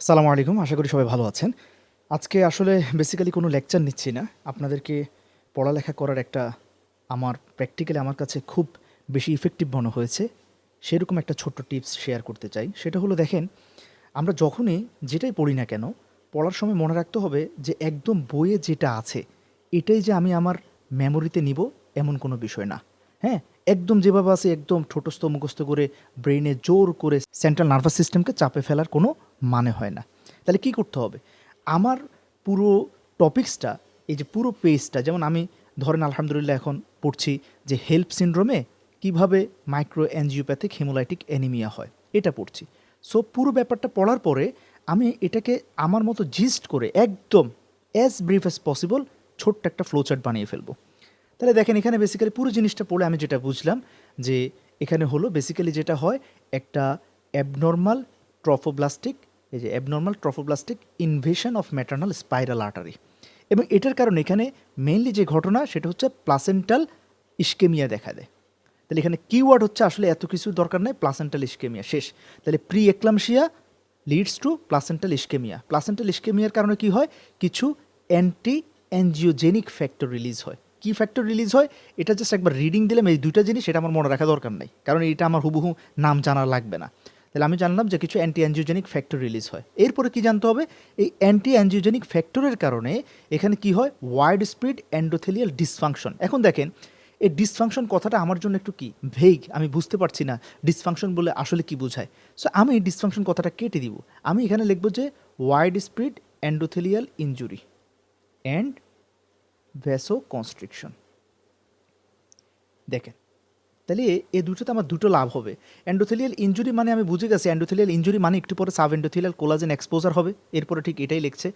সালামু আলাইকুম, আশা করি সবাই ভালো আছেন। আজকে আসলে বেসিক্যালি কোনো লেকচার নিচ্ছি না। আপনাদেরকে পড়ালেখা করার একটা আমার প্র্যাকটিক্যালি আমার কাছে খুব বেশি ইফেক্টিভ মনে হয়েছে। সেরকম একটা ছোট্ট টিপস শেয়ার করতে চাই। সেটা হলো দেখেন, আমরা যখনই যেটাই পড়ি না কেন, পড়ার সময় মনে রাখতে হবে যে একদম বইয়ে যেটা আছে, এটাই যে আমি আমার মেমোরিতে নিব এমন কোনো বিষয় না। হ্যাঁ? একদম যেভাবে আছে একদম ঠোঁটস্থ মুখস্থ করে ব্রেনে জোর করে সেন্ট্রাল নার্ভাস সিস্টেমকে চাপে ফেলার কোনো মানে হয় না। তাহলে কি করতে হবে? আমার পুরো টপিক্সটা এই যে পুরো পেজটা যেমন আমি ধরেন আলহামদুলিল্লাহ এখন পড়ছি যে হেল্প সিন্ড্রোমে কীভাবে মাইক্রো অ্যানজিওপ্যাথিক হেমোলাইটিক অ্যানিমিয়া হয়, এটা পড়ছি। সো পুরো ব্যাপারটা পড়ার পরে আমি এটাকে আমার মতো জিস্ট করে একদম অ্যাজ ব্রিফ অ্যাজ পসিবল ছোট্ট একটা ফ্লোচার্ট বানিয়ে ফেলব। তাহলে দেখেন এখানে বেসিক্যালি পুরো জিনিসটা পড়ে আমি যেটা বুঝলাম যে এখানে হলো বেসিক্যালি যেটা হয়, একটা অ্যাবনর্মাল ট্রফোব্লাস্টিক এই যে abnormal trophoblastic invasion of maternal spiral artery এবং এটার কারণে এখানে মেইনলি যে ঘটনা সেটা হচ্ছে প্লাসেন্টাল ইস্কেমিয়া দেখা দেয়। তাহলে এখানে কিওয়ার্ড হচ্ছে আসলে এত কিছু দরকার নেই প্লাসেন্টাল ইস্কেমিয়া শেষ। তাহলে pre eclampsia leads to placental ischaemia placental ইস্কেমিয়ার কারণে কি হয়? কিছু অ্যান্টি অ্যানজিওজেনিক ফ্যাক্টর রিলিজ হয়। কি ফ্যাক্টর রিলিজ হয়, এটা জাস্ট একবার রিডিং দিলাম, এই দুইটা জিনিস এটা আমার মনে রাখা দরকার নেই। কারণ এটা আমার হুবহু নাম জানা লাগবে না। তাহলে আমি জানলাম যে কিছু অ্যান্টি অ্যানজিওজেনিক ফ্যাক্টর রিলিজ হয়। এরপরে কি জানতে হবে, এই অ্যান্টি অ্যানজিওজেনিক ফ্যাক্টরের কারণে এখানে কি হয় ওয়াইড স্প্রিড অ্যান্ডোথেলিয়াল ডিসফাংশন এখন দেখেন, এই ডিসফাংশন কথাটা আমার জন্য একটু কি ভেগ আমি বুঝতে পারছি না ডিসফাংশন বলে আসলে কি বোঝায়। সো আমি এই ডিসফাংশন কথাটা কেটে দিব। আমি এখানে লিখব যে widespread endothelial injury and vasoconstriction দেখেন, তাহলে এই দুটোতে আমার দুটো লাভ হবে। অ্যান্ডোথেলিয়াল ইঞ্জুরি মানে আমি বুঝে গেছি অ্যান্ডোথেলিয়াল ইঞ্জুরি মানে একটু পরে সাব অ্যান্ডোথেলিয়াল কোলাজেন এক্সপোজার হবে। এরপরে ঠিক এটাই লিখছে।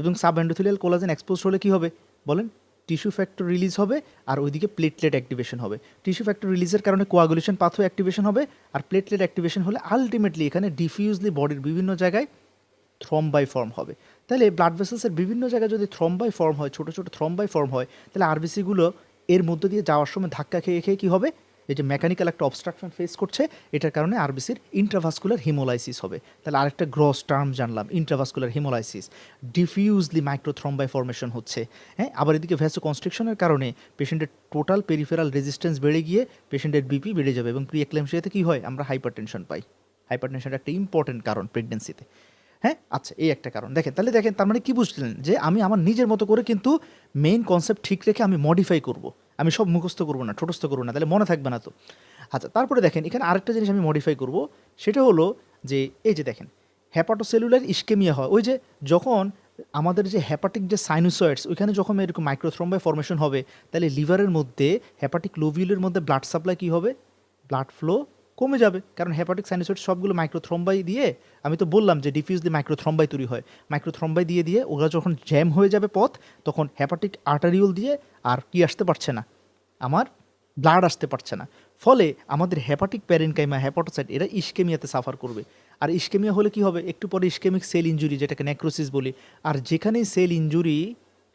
এবং সাব অ্যান্ডোথেলিয়াল কোলাজেন এক্সপোজ হলে কি হবে? বলেন টিস্যু ফ্যাক্টর রিলিজ হবে আর ওইদিকে প্লেটলেট অ্যাক্টিভেশন হবে। টিস্যু ফ্যাক্টর রিলিজের কারণে কোয়াগুলেশন পাথও অ্যাক্টিভেশন হবে আর প্লেটলেট অ্যাক্টিভেশন হলে আলটিমেটলি এখানে ডিফিউজলি বডির বিভিন্ন জায়গায় থ্রম্বাই ফর্ম হবে। তাহলে ব্লাড ভেসেলসের বিভিন্ন জায়গায় যদি থ্রম্বাই ফর্ম হয়, ছোটো ছোটো থ্রম্বাই ফর্ম হয়, তাহলে আরবিসিগুলো এর মধ্য দিয়ে যাওয়ার সময় ধাক্কা খেয়ে খেয়ে কী হবে? এই যে মেকানিক্যাল একটা অবস্ট্রাকশন ফেস করছে, এটার কারণে আরবিসির ইন্ট্রাভাস্কুলার হিমোলাইসিস হবে। তাহলে আরেকটা গ্রস টার্ম জানলাম intravascular haemolysis diffusely microthrombi formation হচ্ছে। হ্যাঁ আবার এদিকে ভ্যাসো কনস্ট্রিকশনের কারণে পেশেন্টের টোটাল পেরিফেরাল রেজিস্ট্যান্স বেড়ে গিয়ে পেশেন্টের বিপি বেড়ে যাবে এবং প্রি এক্লেমশিয়াতে কী হয়? আমরা হাইপার টেনশন পাই। হাইপার টেনশন একটা ইম্পর্টেন্ট কারণ প্রেগনেন্সিতে হ্যাঁ? আচ্ছা এই একটা কারণ। দেখেন, তাহলে দেখেন, তার মানে কী বুঝলেন? যে আমি আমার নিজের মতো করে কিন্তু মেইন কনসেপ্ট ঠিক রেখে আমি মডিফাই করব। আমি সব মুখস্থ করব না, ঠোটস্থ করব না, তাহলে মনে থাকবে না তো। আচ্ছা তারপরে দেখেন, এখানে আরেকটা জিনিস আমি মডিফাই করব। সেটা হলো যে, এই যে দেখেন হ্যাপাটোসেলুলার ইস্কেমিয়া হয়। ওই যে যখন আমাদের যে হ্যাপাটিক যে সাইনোসয়েডস ওইখানে যখন এরকম মাইক্রোথ্রম্বাই ফর্মেশন হবে, তাহলে লিভারের মধ্যে হ্যাপাটিক লোভিউলের মধ্যে ব্লাড সাপ্লাই কী হবে? ব্লাড ফ্লো কমে যাবে। কারণ হ্যাপাটিক সাইনোসয়েড সবগুলো মাইক্রোথ্রম্বাই দিয়ে, আমি তো বললাম যে ডিফিউজলি মাইক্রোথ্রম্বাই তৈরি হয়। মাইক্রোথ্রম্বাই দিয়ে দিয়ে ওরা যখন জ্যাম হয়ে যাবে পথ, তখন হ্যাপাটিক আর্টারিওল দিয়ে আর কি আসতে পারছে না। আমার ব্লাড আসতে পারছে না। ফলে আমাদের হ্যাপাটিক প্যারেনকাইমা হ্যাপাটোসাইট এরা ইস্কেমিয়াতে সাফার করবে। আর ইস্কেমিয়া হলে কি হবে? একটু পরে ইস্কেমিক সেল ইঞ্জুরি যেটাকে নেক্রোসিস বলি। আর যেখানেই সেল ইঞ্জুরি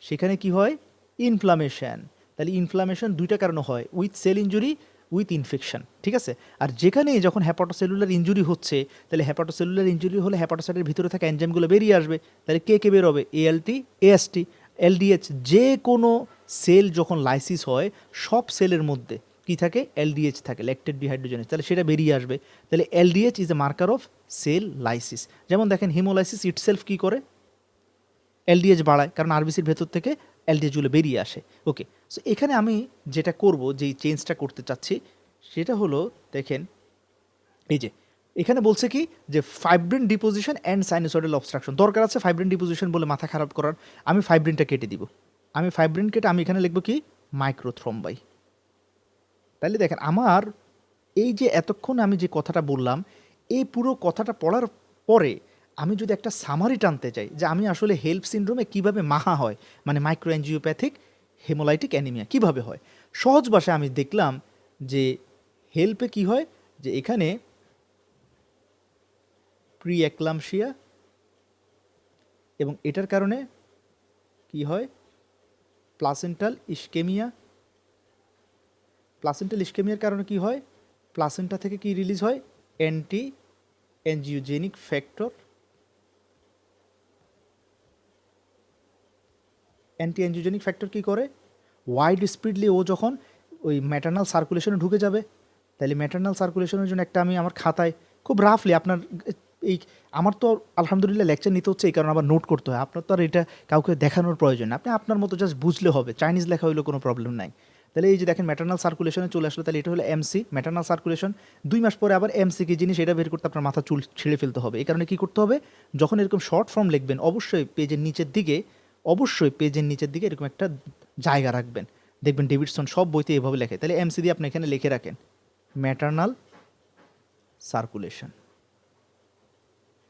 সেখানে কি হয়? ইনফ্লামেশন তাহলে ইনফ্লামেশন দুইটা কারণে হয়। With cell injury with infection, ঠিক আছে? আর যেখানেই যখন হ্যাপাটোসেলুলার ইঞ্জুরি হচ্ছে, তাহলে হ্যাপাটোসেলুলার ইঞ্জুরি হলে হ্যাপাটোসাইটের ভিতরে থাকা এনজাইমগুলো বেরিয়ে আসবে। তাহলে কে কে বেরোবে? এএলটি এএসটি এলডিএইচ যে কোনো সেল যখন লাইসিস হয়, সব সেলের মধ্যে কি থাকে? এলডিএইচ থাকে ল্যাকটেড ডিহাইড্রোজেনেস তাহলে সেটা বেরিয়ে আসবে। তাহলে LDH is a marker of cell lysis যেমন দেখেন হিমোলাইসিস ইটসেলফ কী করে? এলডিএইচ বাড়ায়, কারণ আরবিসির ভেতর থেকে এলডিএইচগুলো বেরিয়ে আসে। ওকে সো এখানে আমি যেটা করব, যেই চেঞ্জটা করতে চাচ্ছি, সেটা হলো, দেখেন, এই যে, এখানে বলছে কি, যে fibrin deposition and sinusoidal obstruction দরকার আছে ফাইব্রিন ডিপোজিশন বলে মাথা খারাপ করার, আমি ফাইব্রিনটা কেটে দিব। আমি ফাইব্রিন কেটে, আমি এখানে লিখব কি মাইক্রোথ্রম্বাই তাহলে দেখেন, আমার এই যে এতক্ষণ আমি যে কথাটা বললাম, এই পুরো কথাটা পড়ার পরে আমি যদি একটা সামারি টানতে চাই যে আমি আসলে হেল্প সিন্ড্রোমে কীভাবে মাহা হয় মানে মাইক্রো অ্যানজিওপ্যাথিক হেমোলাইটিক অ্যানিমিয়া কীভাবে হয়? সহজ ভাষায় আমি দেখলাম যে হেল্পে কি হয়? যে এখানে প্রি অ্যাক্লামশিয়া এবং এটার কারণে কি হয়? প্লাসেন্টাল ইস্কেমিয়া প্লাসেন্টাল ইস্কেমিয়ার কারণে কি হয়? প্লাসেন্টা থেকে কি রিলিজ হয়? Anti angiogenic factor anti angiogenic factor কী করে? ওয়াইড স্পিডলি ও যখন ওই ম্যাটার্নাল সার্কুলেশনে ঢুকে যাবে, তাহলে ম্যাটার্নাল সার্কুলেশনের জন্য একটা আমি আমার খাতায় খুব রাফলি আপনার, এই আমার তো আলহামদুলিল্লাহ লেকচার নিতে হচ্ছে এই কারণে আবার নোট করতে হয়। আপনার তো আর এটা কাউকে দেখানোর প্রয়োজন আপনি আপনার মতো জাস্ট বুঝলে হবে চাইনিজ লেখা হইলেও কোনো প্রবলেম নাই। তাহলে এই যে দেখেন ম্যাটার্নাল সার্কুলেশনে চলে আসলো, তাহলে এটা হলো এমসি ম্যাটার্নাল সার্কুলেশন দুই মাস পরে আবার এমসি কি জিনিস, এটা বের করতে আপনার মাথা চুল ছিঁড়ে ফেলতে হবে। এই কারণে কী করতে হবে? যখন এরকম শর্ট ফর্ম লিখবেন, অবশ্যই পেজের নিচের দিকে অবশ্যই পেজের নিচের দিকে এরকম একটা জায়গা রাখবেন। দেখবেন ডেভিডসন সব বইতে এভাবে লেখে তাহলে এমসি দিয়ে আপনি এখানে লিখে রাখেন। ম্যাটার্নাল সার্কুলেশন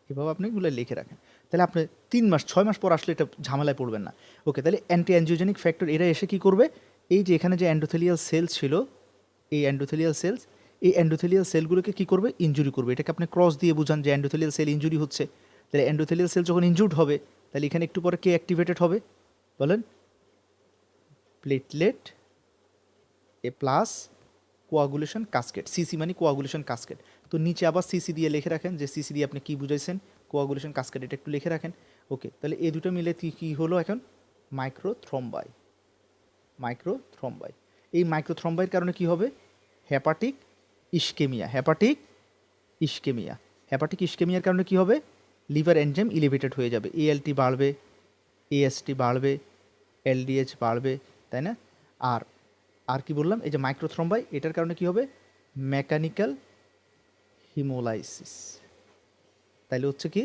এভাবে আপনি এগুলো লিখে রাখেন। তাহলে আপনি তিন মাস, ছয় মাস পর আসলে এটা ঝামেলায় পড়বেন না। ওকে তাহলে অ্যান্টি অ্যাঞ্জিওজেনিক ফ্যাক্টর এরা এসে কি করবে? এই যে এখানে যে অ্যান্ডোথেলিয়াল সেলস ছিল, এই অ্যান্ডোথেলিয়াল সেলস এই অ্যান্ডোথেলিয়াল সেলগুলোকে কী করবে? ইঞ্জুরি করবে। এটাকে আপনি ক্রস দিয়ে বুঝান যে অ্যান্ডোথেলিয়াল সেল ইঞ্জুরি হচ্ছে। তাহলে অ্যান্ডোথেলিয়াল সেল যখন ইনজুর্ড হবে তাহলে এখানে একটু পরে কে অ্যাক্টিভেটেড হবে? বলেন। প্লেটলেট এ প্লাস কোয়াগুলেশন কাস্কেট সিসি মানে কোয়াগুলেশন কাস্কেট তো নিচে আবার সিসি দিয়ে লিখে রাখেন যে সিসি দিয়ে আপনি কী বুঝাইছেন? কোয়াগুলেশন কাস্কেট এটা একটু লিখে রাখেন। ওকে তাহলে এই দুটো মিলে কি, কী হলো এখন? মাইক্রোথ্রম্বাই মাইক্রোথ্রম্বাই এই মাইক্রো মাইক্রোথ্রম্বাইয়ের কারণে কি হবে? Hepatic ischemia hepatic ischemia hepatic ইস্কেমিয়ার কারণে কি হবে? লিভার এনজাইম ইলিভেটেড হয়ে যাবে। এএলটি বাড়বে এএসটি বাড়বে এলডিএইচ বাড়বে, তাই না? আর আর কি বললাম? এই যে মাইক্রোথ্রম্বাই এটার কারণে কি হবে? মেকানিক্যাল হিমোলাইসিস তাহলে হচ্ছে কি?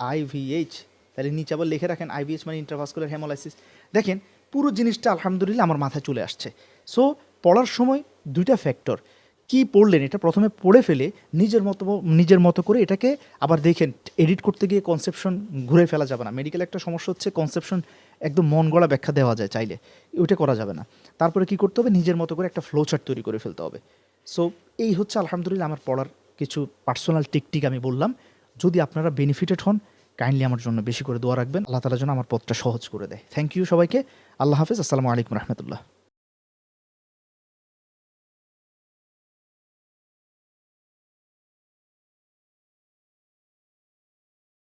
আইভিএইচ তাহলে নিচে আবার লিখে রাখেন আইভিএইচ মানে ইন্টারভাস্কুলার হেমোলাইসিস দেখেন, পুরো জিনিসটা আলহামদুলিল্লাহ আমার মাথায় চলে আসছে। সো পড়ার সময় দুইটা ফ্যাক্টর কি পড়লেন এটা প্রথমে পড়ে ফেলে নিজের মতো নিজের মতো করে এটাকে আবার দেখেন এডিট করতে গিয়ে কনসেপশন ঘুরে ফেলা যাবে না। মেডিকেল একটা সমস্যা হচ্ছে কনসেপশন একদম মন গড়া ব্যাখ্যা দেওয়া যায় চাইলে। ওইটা করা যাবে না। তারপরে কি করতে হবে? নিজের মতো করে একটা ফ্লো চার্ট তৈরি করে ফেলতে হবে। সো এই হচ্ছে আলহামদুলিল্লাহ আমার পড়ার কিছু পার্সোনাল টিকটিক আমি বললাম। যদি আপনারা বেনিফিটেড হন কাইন্ডলি আমার জন্য বেশি করে দোয়া রাখবেন। আল্লাহ তালার জন্য আমার পথটা সহজ করে দেয়। থ্যাংক ইউ সবাইকে। আল্লাহ হাফিজ। আসসালামু আলাইকুম রহমতুল্লাহ।